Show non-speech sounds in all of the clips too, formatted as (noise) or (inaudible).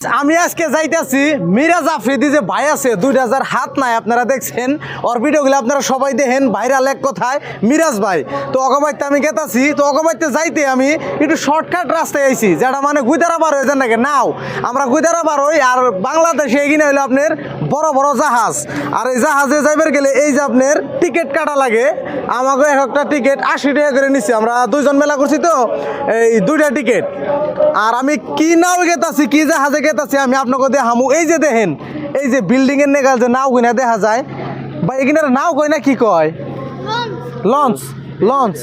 আমি আজকে যাইতেছি মিরাজ আফ্রিদি যে ভাই আছে দুই হাজার হাত নাই, আপনারা দেখছেন। ওর ভিডিওগুলো আপনারা সবাই দেখেন, ভাইরাল এক কথায়, মিরাজ ভাই। তো অগবাইতে আমি গেতাছি, তো অগবাইতে যাইতে আমি একটু শর্টকাট রাস্তায় আইছি, যেটা মানে গুইদারা বার হয়ে যান নাকি? নাও, আমরা গুইদারা বার হই আর বাংলাদেশে এগিয়ে হইল আপনার বড় বড় জাহাজ। আর এই জাহাজে যাইবার গেলে এই যে আপনার টিকিট কাটা লাগে, আমাকে এক একটা টিকিট আশি টাকা করে নিচ্ছি আমরা দুইজন মেলা করছি তো, এই দুইটা টিকিট। আর আমি কি নাও গেতাছি, কি জাহাজে গেতাছি আমি আপনাকে হামু এই যে দেখেন, এই যে বিল্ডিং এর নেগাল যে নাও কিনা দেখা যায়। বা এখানে নাও কয় না কি কয়? লঞ্চ লঞ্চ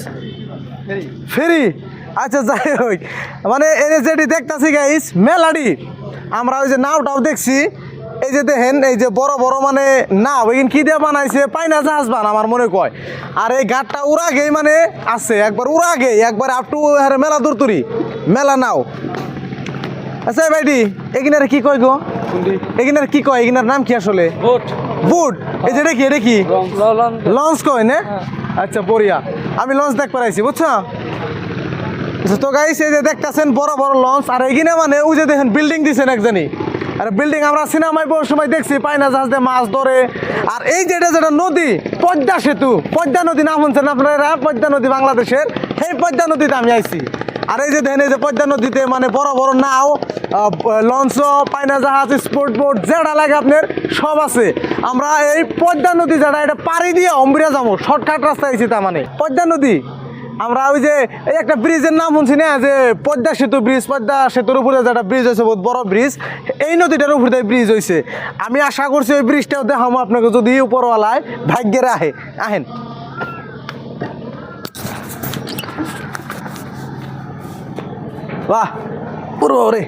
ফেরি আচ্ছা যাই হোক। মানে এনে যেটি দেখতাছি গাইস মেলাডি। আমরা ওই যে নাওটাও দেখছি। এই যে দেখেন, এই যে বড় বড় মানে নাও। এখানে কি দিয়ে বানাইছে? পাইনা জাহাজ বান, আমার মনে কয়। আর এই ঘাটটা উড়া গেই মানে আছে, একবার উড়া গেই একবার আপ টু মেলা দূর তুরি। মেলা নাও। আচ্ছা ভাইটি এগিনার কি কয় গো? এগিনার কি কয়? এগিনার নাম কি আসলে? বোট। বুট? এই যে দেখি এটা কি? লঞ্চ। কয় না? আচ্ছা বড়িয়া। আমি লঞ্চ দেখ পারাইছি বুঝছ? আচ্ছা, তো গাইস এই যে দেখতেছেন বড় বড় লঞ্চ। আর এগিনে মানে ওই যে দেখেন বিল্ডিং দিছেন একজনই। আর বিল্ডিং আমরা সিনেমায় বহু সময় দেখছি পায়না জাহাজ দিয়ে মাছ ধরে। আর এই যেটা যেটা নদী পদ্মা সেতু। পদ্মা নদী নাম শুনছেন আপনারা? পদ্মা নদী বাংলাদেশের। সেই পদ্মা নদীতে আমি আইছি। আর এই যে দেখেন এই যে পদ্মা নদীতে মানে বড় বড় নাও লঞ্চ পায়না জাহাজ, স্পোর্ট বোট, যেটা লাগে আপনার সব আছে। আমরা এই পদ্মা নদী যেটা, এটা পাড়ি দিয়ে অম্বিরা যাব। শর্টকাট রাস্তা আইছি তার মানে। পদ্মা নদী। আমরা ওই যে, এই একটা ব্রিজের নাম শুনছি না? যে পদ্মা সেতু ব্রিজ পদ্মা সেতুর উপরে যেটা ব্রিজ হয়েছে, বহুত বড় ব্রিজ এই নদীটার উপরে ব্রিজ হয়েছে। আমি আশা করছি ওই ব্রিজটাও দেখাবো আপনাকে যদি উপরওয়ালায় ভাগ্যের আহে। আহেন। বাহ পুরো রে।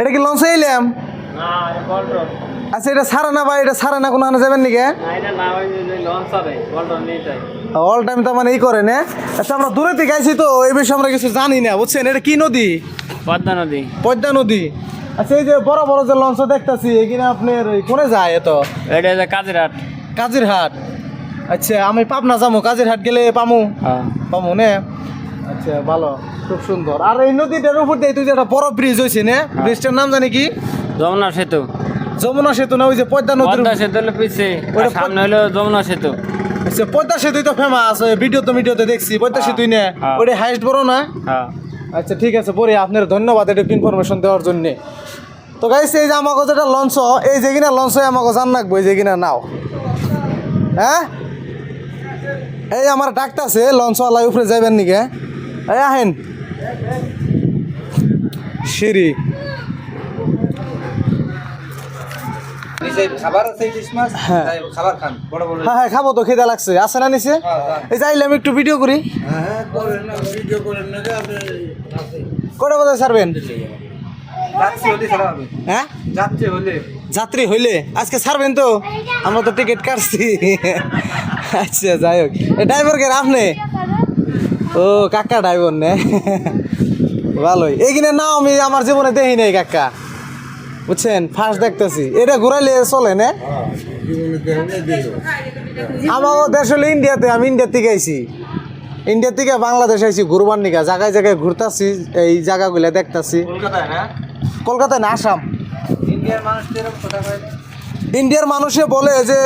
এটা কি লঞ্চে এলাম? আচ্ছা এটা সারা না ভাই এটা সারা না কোনো আনা যাবেন নাকি অল টাইম তো মানে ই করে না। আচ্ছা আমরা দূরে থেকে আইছি তো এই বিষয়ে আমরা কিছু জানি না বুঝছেন? এটা কি নদী? পদ্মা নদী। পদ্মা নদী। আচ্ছা এই যে বড় বড় যে লঞ্চ দেখতাছি এখানে আপনার ওই কোনে যায় এত? এটা যে কাজিরহাট। কাজিরহাট। আচ্ছা আমি পাবনা যাব কাজিরহাট গেলে পামু? হ্যাঁ। পামু নে? আচ্ছা ভালো। খুব সুন্দর। আর এই নদীটার উপর দিয়ে তুই একটা বড় ব্রিজ হয়েছে না? ব্রিজটার নাম জানি কি? যমুনা সেতু। যমুনা সেতু না ওই যে পদ্মা নদীর পদ্মা সেতু হলো পিছে। সামনে হলো যমুনা সেতু। আচ্ছা পদ্মা সেতুই তো ফেমাস ভিডিও তো ভিডিওতে দেখছি। পদ্মা সেতুই না। হ্যাঁ। ওটা হাইস্ট বড় না? হ্যাঁ। আচ্ছা ঠিক আছে পরে আপনার ধন্যবাদ এটা ইনফরমেশন দেওয়ার জন্য। তো গাইস এই যে আমাকে যেটা লঞ্চ এই যে কিনা লঞ্চ আমাকে জান রাখব এই যে কিনা নাও। হ্যাঁ? এই আমার ডাকতাছে লঞ্চওয়ালা উপরে যাবেন নাকি এই আহেন। মাছ হ্যাঁ। হ্যাঁ হ্যাঁ খাব তো খিদা লাগছে। আছে না নিচে? এই আমি একটু ভিডিও করি। না না কটা ছাড়বেন? হ্যাঁ? যাত্রী হইলে? আজকে ছাড়বেন তো? আমরা তো টিকিট কাটছি। আচ্ছা যাই হোক। ড্রাইভার কে আপনি ও কাকা ড্রাইভার নে। ভালোই। এইখানে নাও আমি আমার জীবনে দেখি নাই কাকা। বুঝছেন? ফার্স্ট দেখতেছি। এটা ঘুরাইলে চলে না? আমার দেশ হলো ইন্ডিয়াতে আমি ইন্ডিয়া থেকে আইছি। ইন্ডিয়া থেকে বাংলাদেশ আইছি ঘুরবার নিকা। জায়গায় জায়গায় ঘুরতাছি এই জায়গাগুলো দেখতাছি। কলকাতায় না? আসাম। ইন্ডিয়ার মানুষ। ইন্ডিয়ার বলে যে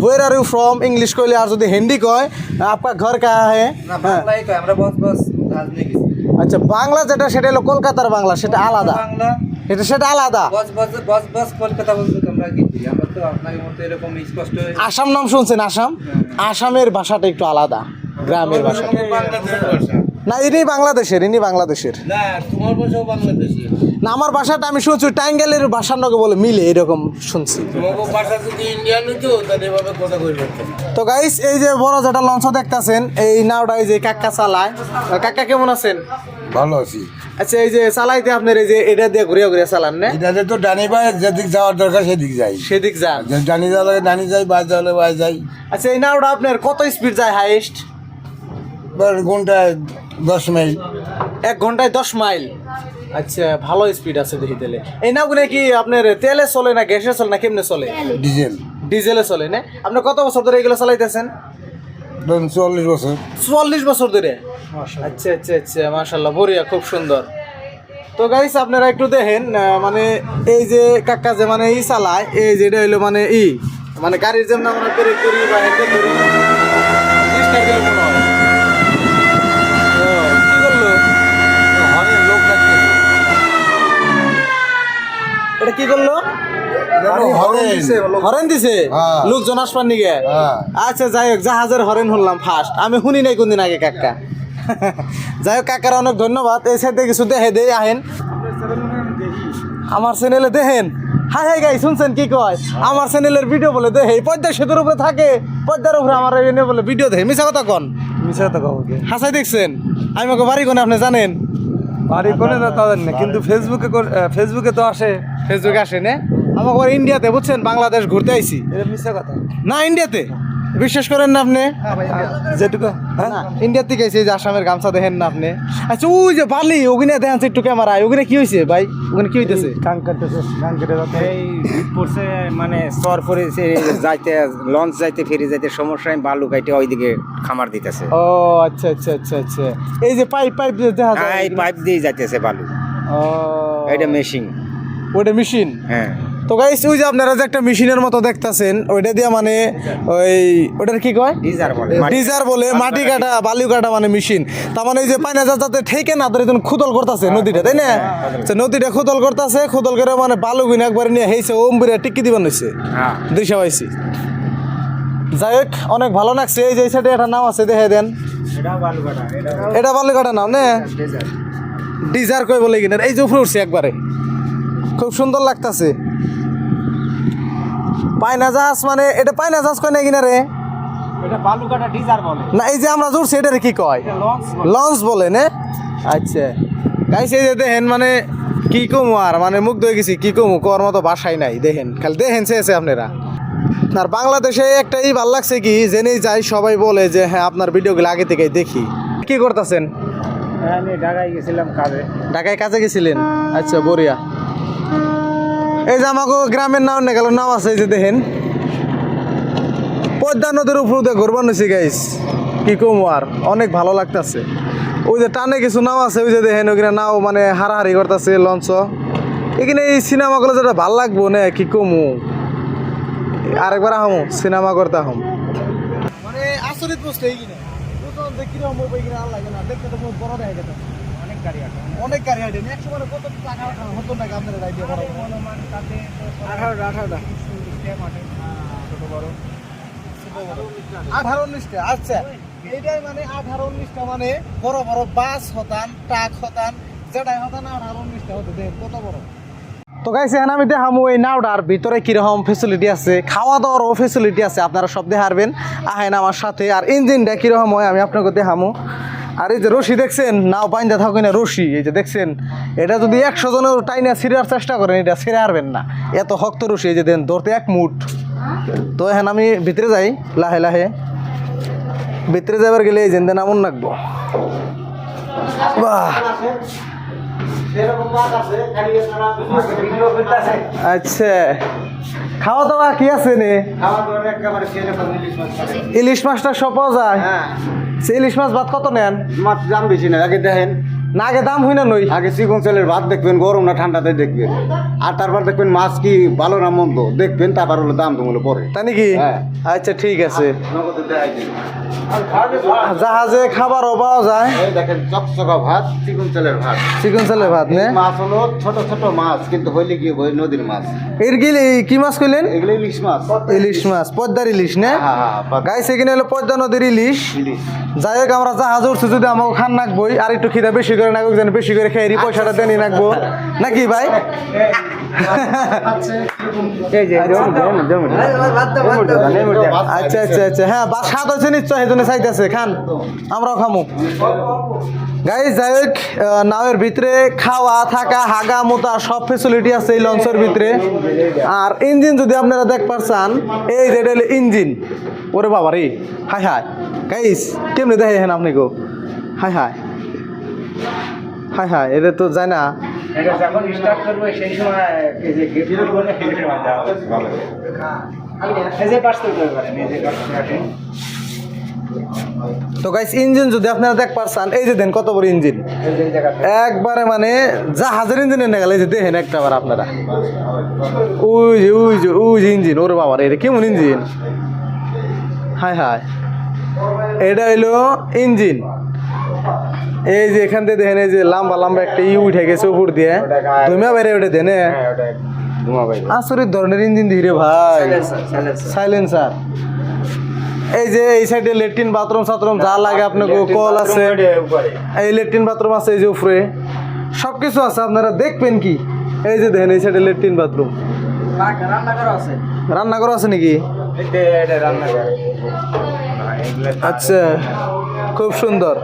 where are you from English কইলে আর যদি হিন্দি কয় আপনার ঘর কাহা হে আচ্ছা বাংলা যেটা সেটা হলো কলকাতার বাংলা সেটা আলাদা। এটা সেটা আলাদা। বস বস বস বস কলকাতা বলতে তো আমরা গেছি আমরা তো আপনাকে মতো এরকম স্পষ্ট আসাম নাম শুনছেন আসাম? আসামের ভাষাটা একটু আলাদা গ্রামের ভাষা। না ইনি বাংলাদেশের ইনি বাংলাদেশের। না তোমার ভাষাও বাংলাদেশি না আমার ভাষাটা আমি শুনছি টাঙ্গাইলের ভাষার নগে বলে মিলে এরকম শুনছি। তোমার ভাষা যদি ইন্ডিয়ান হতো তাহলে এভাবে কথা কইবে তো গাইস এই যে বড় যেটা লঞ্চ দেখতাছেন এই নাওটা এই যে কাকা চালায়। কাকা কেমন আছেন? ভালো আছি। আচ্ছা এই যে চালাইতে আপনার এই যে এটা দিয়ে ঘুরিয়ে ঘুরে চালান না? এটাতে তো ডানি বাই যেদিক যাওয়ার দরকার সেদিক যাই। সেদিক যান। যে ডানি যাওয়া লাগে ডানি যাই বাই যাওয়া বাই যাই। আচ্ছা এই নাওটা আপনার কত স্পিড যায় হাইয়েস্ট ঘন্টায় দশ মাইল এক ঘন্টায় দশ মাইল আচ্ছা ভালো স্পিড আছে দেখি তেলে এই নাওগুলো কি আপনার তেলে চলে না গ্যাসে চলে না কেমনে চলে? ডিজেল। ডিজেলে চলে না? আপনি কত বছর ধরে এগুলো চালাইতেছেন? চল্লিশ বছর। চুয়াল্লিশ বছর ধরে? আচ্ছা আচ্ছা আচ্ছা মাশাল্লাহ বড়িয়া খুব সুন্দর। তো গাইস আপনারা একটু দেখেন মানে এই যে কাকা যে মানে ই চালায় এই যেটা হইল মানে ই মানে গাড়ির যেমন আমরা ব্রেক করি বা হ্যান্ডেল করি জিনিসটা দিলে মনে হয় ও, কি করল ঘরে লোক লাগতেছে এটা কি করল? হরেন হরেন দিছে হ্যাঁ। লোকজন আসবার নিগে? হ্যাঁ। আচ্ছা যাই হোক জাহাজের হরেন হলাম ফার্স্ট আমি শুনি নাই কোনদিন আগে কাকা। (laughs) যাই হোক কাকার অনেক ধন্যবাদ। এই সাইডে কিছু দেখে দেই আহেন। আমার চ্যানেলে দেখেন? হাই হাই গাই শুনছেন কি কয়? আমার চ্যানেলের ভিডিও বলে দেখে পদ্মা সেতুর উপরে থাকে। পদ্মার উপরে আমার এনে বলে ভিডিও দেখে। মিশা কথা কন। মিশা তো কাউকে হাসাই দেখছেন? আমি ওকে বাড়ি কোনে আপনি জানেন? বাড়ি করে না তাদের না কিন্তু ফেসবুকে ফেসবুকে তো আসে। ফেসবুকে আসে না? আমাকে ইন্ডিয়াতে বুঝছেন? বাংলাদেশ ঘুরতে আইছি। এটা মিশা কথা। না ইন্ডিয়াতে বিশ্বাস করেন না আপনি? যেটুকু হ্যাঁ? ইন্ডিয়ার থেকে এসে যে আসামের গামছা দেখেন না আপনি। আচ্ছা ওই যে বালি ওখানে দেখেন একটু ক্যামেরায় ওখানে কি হয়েছে ভাই? ওখানে কি হইতেছে? কান কাটতেছে কান কেটে এই পড়ছে মানে স্তর পড়েছে যাইতে লঞ্চ যাইতে ফিরে যাইতে সমস্যা আমি বালু কাইটে ওইদিকে খামার দিতেছে। ও আচ্ছা আচ্ছা আচ্ছা আচ্ছা। এই যে পাইপ পাইপ দেখা যায় এই পাইপ দিয়ে যাইতেছে বালু। ও। এটা মেশিন ওটা মেশিন হ্যাঁ। তো গাইস ওই যে আপনারা যে একটা মেশিনের মতো দেখতাছেন ওইটা দিয়ে মানে ওই ওটার কি কয়? ডিজার বলে ডিজার বলে মাটি কাটা বালু কাটা মানে মেশিন। তার মানে ওই যে পানি যাতে ঠেকে না ধরে খুদল করতেছে নদীটা তাই না? তো নদীটা খুদল করতেছে খুদল করে মানে বালু গুনে একবার নিয়ে হেসে ওম বিরে টিকি দিবেন হয়েছে হ্যাঁ। দিশা পাইছি। যাই হোক অনেক ভালো লাগছে এই যে এই সাইডে একটা নাম আছে দেখে দেন। এটাও বালু কাটা এটা এটা বালু কাটা নাম না? ডিজার কই বলে কিনা এই যে উপরে উঠছে একবারে। খুব সুন্দর লাগতাছে। পায়না জাহাজ মানে এটা পায়না জাহাজ কয় না কিনা রে না এই যে আমরা জুড়ছি এটারে কি কয়? লঞ্চ লঞ্চ বলে না? আচ্ছা। গাইছে যে দেখেন মানে কি কমু আর? মানে মুগ্ধ হয়ে গেছি কি কমু? কর মতো বাসাই নাই দেখেন। খালি দেখেন চেয়েছে আপনারা। আর বাংলাদেশে একটাই ভালো লাগছে কি জেনেই যাই সবাই বলে যে হ্যাঁ আপনার ভিডিওগুলো আগে থেকে দেখি। কি করতেছেন? আমি ঢাকায় গেছিলাম কাজে। ঢাকায় কাজে গেছিলেন? আচ্ছা বরিয়া এই যে আমাকে গ্রামের নাম না গেল, নাম আছে এই যে দেখেন। পদ্মা নদীর উপর দিয়ে ঘুরবান হয়েছে গাইস কি কম আর, অনেক ভালো লাগতেছে। ওই যে টানে কিছু নাও আছে, ওই যে দেখেন, ওইখানে নাও মানে হারাহারি করতেছে, লঞ্চ। এখানে এই সিনেমাগুলো যেটা ভালো লাগবো, না, কি কমু? আরেকবার আহম সিনেমা করতে আহম। মানে আসরিত বস্তু এই কিনা কীরকম কিনা আল্লাহ দেখতে তো বড় দেখা গেছে। অনেক গাড়ি আছে অনেক গাড়ি হাঁটেন এক সময় কত টাকা হতো না আপনাদের আইডিয়া বড় আঠারোটা আঠারোটা আঠারো উনিশটা আচ্ছা। মানে আঠারো উনিশটা মানে বড় বড় বাস হতান ট্রাক হতান যেটাই হতান আঠারো উনিশটা হতো। দেখেন কত বড়। তো গাইছে এখন আমি দেখামু এই নাওডার ভিতরে কীরকম ফেসিলিটি আছে খাওয়া দাওয়ারও ফেসিলিটি আছে আপনারা সব দেখারবেন আহেন আমার সাথে আর ইঞ্জিনটা কীরকম হয় আমি আপনাকে দেখামু। আর এই যে রশি দেখছেন নাও বাইন্দা থাকুন না রশি এই যে দেখছেন এটা যদি একশো জনের টাইনা ছিঁড়ার চেষ্টা করেন এটা ছিঁড়ে হারবেন না। এত শক্ত রশি এই যে দেন ধরতে এক মুঠ। তো এখন আমি ভিতরে যাই লাহে লাহে। ভিতরে যাবার গেলে এই জেনদেন আমন রাখব বাহ। আচ্ছা। খাওয়া দাওয়া কি আছে নে? ইলিশ মাছটা সব পাওয়া যায়? সে ইলিশ মাছ ভাত কত নেন? মাছ দাম বেশি না আগে দেখেন। না আগে দাম হই না নই। আগে চিকন চালের ভাত দেখবেন গরম না ঠান্ডাতে দেখবেন। আর তারপর দেখবেন মাছ কি ভালো না মন্দ দেখবেন তারপর হলো দাম তোমার পরে। তাই নাকি? হ্যাঁ। আচ্ছা ঠিক আছে। জাহাজে খাবারও পাওয়া যায়। দেখেন চকচকা ভাত চিকন চালের ভাত। চিকন চালের ভাত মাছ হলো ছোট ছোট মাছ কিন্তু হইলে কি নদীর মাছ। এর গিলে কি মাছ কইলেন? ইলিশ মাছ। ইলিশ মাছ পদ্মার ইলিশ নে? হ্যাঁ, হ্যাঁ, হ্যাঁ, গাইস এখানে হলো পদ্মা নদীর ইলিশ। যাই হোক আমরা জাহাজ উঠছি যদি আমাকে খান নাকবই আর একটু খিদা বেশি করে নাকুক যেন বেশি করে খেয়ে পয়সাটা দেনি নাকবো। নাকি ভাই? আচ্ছা। আচ্ছা আচ্ছা হ্যাঁ বা স্বাদ হয়েছে নিশ্চয় চাইতেছে। খান আমরাও খামু। গাইজ যাই হোক নাওয়ের ভিতরে খাওয়া থাকা হাগা মোতা সব ফেসিলিটি আছে এই লঞ্চের ভিতরে। আর ইঞ্জিন যদি আপনারা দেখ পারছান এই যে এটা হলো ইঞ্জিন। ওরে বাবা রে হাই হাই গাইস কেমনি দেখে হেন আপনি গো? হাই হাই হাই হাই এটা তো যায় না। এটা যখন স্টার্ট করবে সেই সময় তো গাইস ইঞ্জিন যদি আপনারা দেখ পারছেন এই যে দেন কত বড় ইঞ্জিন? একবারে মানে জাহাজের ইঞ্জিনের নেগাল এই যে দেখেন একটা বার আপনারা। ওই যে ওই যে ওই যে ইঞ্জিন ওরে বাবা রে, এটা কেমন ইঞ্জিন? হায় হায়। এটা হইল ইঞ্জিন। এই যে এখান থেকে দেখেন এই যে লম্বা লম্বা একটা ই উঠে গেছে উপর দিয়ে। ধুমিয়া বাইরে ওটা দেনে আসরিত ধরনের ইঞ্জিন দিয়ে রে ভাই। সাইলেন্সার এই যে এই সাইডে লেট্রিন বাথরুম সাথরুম যা লাগে আপনাকে কল আছে। এই লেট্রিন বাথরুম আছে এই যে উপরে। সব কিছু আছে আপনারা দেখবেন কি? এই যে দেখেন এই সাইডে লেট্রিন বাথরুম। রান্নাঘর আছে নাকি? আচ্ছা খুব সুন্দর।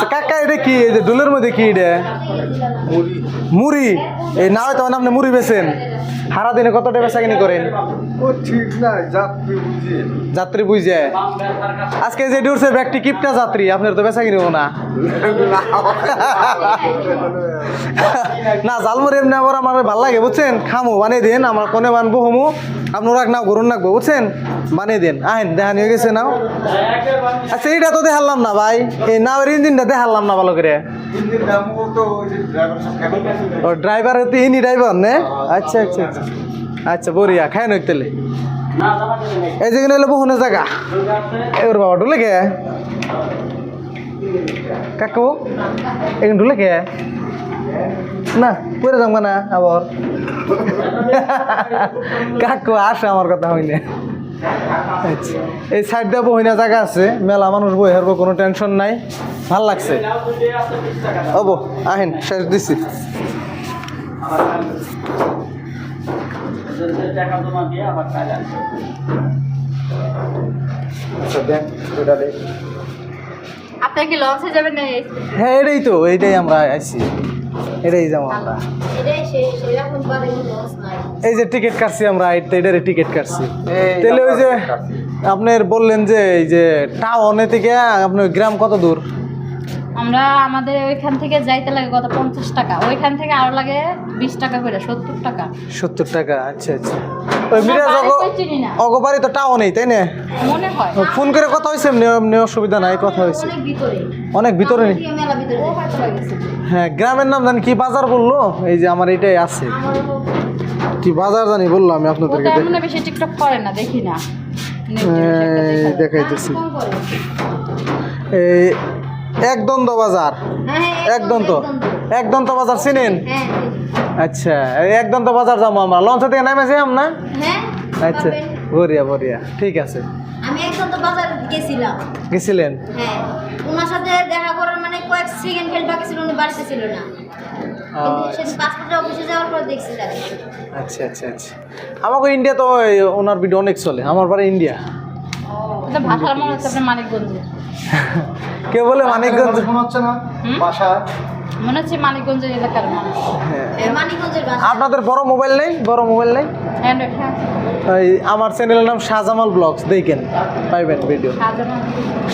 আচ্ছা, কাকা এটা কি? এই যে ডুলের মধ্যে কি এটা? মুড়ি। এই না হয়তো আপনি মুড়ি বেছেন। সারা দিনে কত টাকা বেচা কিনি করেন? ঠিক যাত্রী বুঝি। যাত্রী বুঝে আজকে যে উঠছে ব্যক্তি কিপটা যাত্রী আপনার তো বেচা কিনবো না। না জালমুড়ি এমনি আবার আমার ভালো লাগে বুঝছেন? খামু বানিয়ে দিন আমার কোনে বানবো হমু। আপনার নাও গরুন রাখব বুঝছেন? বানিয়ে দিন। আহেন দেখান হয়ে গেছে নাও। আচ্ছা এইটা তো দেখালাম না ভাই। এই নাওয়ের ইঞ্জিনটা দেখালাম না ভালো করে। ড্রাইভার ও ড্রাইভার ইনি ড্রাইভার নে? আচ্ছা আচ্ছা। আচ্ছা আচ্ছা। বরিয়া খায় নই তেলে এই যেখানে হলো বহুনে জায়গা এবার বাবা ঢুলে কে কাকু এখানে ঢুলে কে না পরে যাম না, আবার। কাকু, আসে আমার কথা হইনে আচ্ছা এই সাইড দিয়ে বহিনা জায়গা আছে, মেলা মানুষ বই হারবো, কোনো টেনশন নাই। ভালো লাগছে। হব আহেন, শেষ দিছি। আপনার কি লঞ্চে যাবেন না হ্যাঁ এটাই তো আমরা এটাই যাব আমরা। এটাই নাই। এই যে টিকিট কাটছি আমরা এটারে টিকিট কাটছি। তাহলে ওই যে আপনার বললেন যে এই যে টাউনে থেকে আপনার গ্রাম কত দূর? আমরা আমাদের ওইখান থেকে যাইতে লাগে কত পঞ্চাশ টাকা। ওইখান থেকে আরও লাগে বিশ টাকা করে সত্তর টাকা। সত্তর টাকা আচ্ছা আচ্ছা। ওই মিরাজ। অগবাড়ি তো তাই না? মনে হয়। ফোন করে কথা হয়েছে এমনি এমনি অসুবিধা নাই কথা হয়েছে। অনেক ভিতরে। হ্যাঁ গ্রামের নাম জানি কি বাজার বলল? এই যে আমার এটাই আছে। কি বাজার জানি বলল আমি আপনাদেরকে বেশি টিকটক করে না দেখি না। দেখাইতেছি। এই একদন্ত বাজার। একদন্ত একদন্ত। বাজার চিনেন? হ্যাঁ আচ্ছা একদন্ত বাজার যাব আমরা। লঞ্চ থেকে নেমে যাই না হ্যাঁ আচ্ছা বরিয়া বরিয়া ঠিক আছে। আমি একদম বাজার গেছিলাম। গেছিলেন? হ্যাঁ ওনার সাথে দেখা করার মানে কয়েক সেকেন্ড বাকি ছিল উনি বাড়িতে ছিল না। তাকে আচ্ছা। আচ্ছা আচ্ছা আমাকে ইন্ডিয়া তো ওনার ভিডিও অনেক চলে। আমার বাড়ি ইন্ডিয়া ভাষার মনে হচ্ছে আপনার মানিকগঞ্জে। কে বলে মানিকগঞ্জ? মনে হচ্ছে না? বাসা মনে হচ্ছে মানিকগঞ্জের এলাকার মানুষ। মানিকগঞ্জের বাসা আপনাদের বড় মোবাইল নেই? বড় মোবাইল নেই? হ্যাঁ এই আমার চ্যানেলের নাম শাহজামাল ব্লগস। দেখেন পাইবেন ভিডিও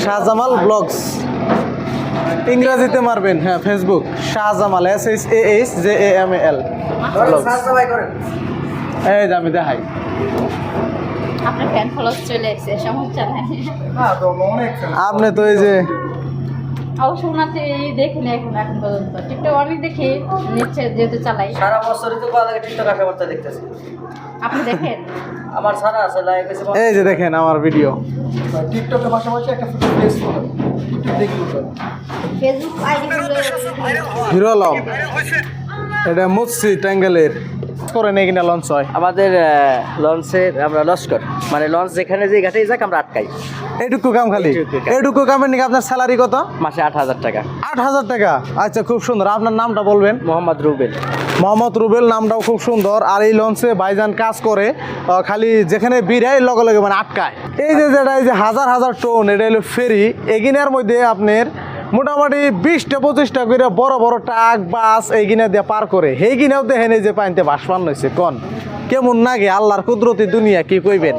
শাহজামাল ব্লগস। ইংরেজিতে মারবেন হ্যাঁ Facebook Shahjamal S H A H J A M L এই যে আমি দেখাই। আপনার ফ্যান ফলোস চলে এসেছে সমস্যা নাই। আপনি তো এই যে অবশ্য ওনাতে এই দেখি না এখন এখন পর্যন্ত। টিকটক অনেক দেখি নিচ্ছে যেহেতু চালাই। সারা বছরই তো টিকটক আসাবার্তা দেখতেছি। আপনি দেখেন? আমার সারা আছে লাইক আছে এই যে দেখেন আমার ভিডিও টিকটকের পাশাপাশি একটা দেখি ফেসবুক আইডি হিরো আলম এটা মুসি টাঙ্গেলের। করেন এই কিনা লঞ্চ হয়। আমাদের লঞ্চের আমরা লস্কর। মানে লঞ্চ যেখানে যে ঘাটেই যাক আমরা আটকাই। এইটুকু কাম খালি? এইটুকু কাম। কামের নাকি আপনার স্যালারি কত? মাসে আট হাজার টাকা। আট হাজার টাকা? আচ্ছা খুব সুন্দর। আপনার নামটা বলবেন? মোহাম্মদ রুবেল। মোহাম্মদ রুবেল নামটাও খুব সুন্দর। আর এই লঞ্চে বাইজান কাজ করে খালি যেখানে বিড়াই লগে লগে মানে আটকায়। এই যে যেটা এই যে হাজার হাজার টোন এটা হলো ফেরি। এগিনার মধ্যে আপনার মোটামুটি বিশটা, পঁচিশটা করে বড় বড় ট্রাক, বাস এইগিনে দিয়ে পার করে। সেই গিনাও দেখেন এই যে পানিতে বাস পান হয়েছে কন, কেমন নাগে আল্লাহর কুদরতি দুনিয়া, কি কইবেন?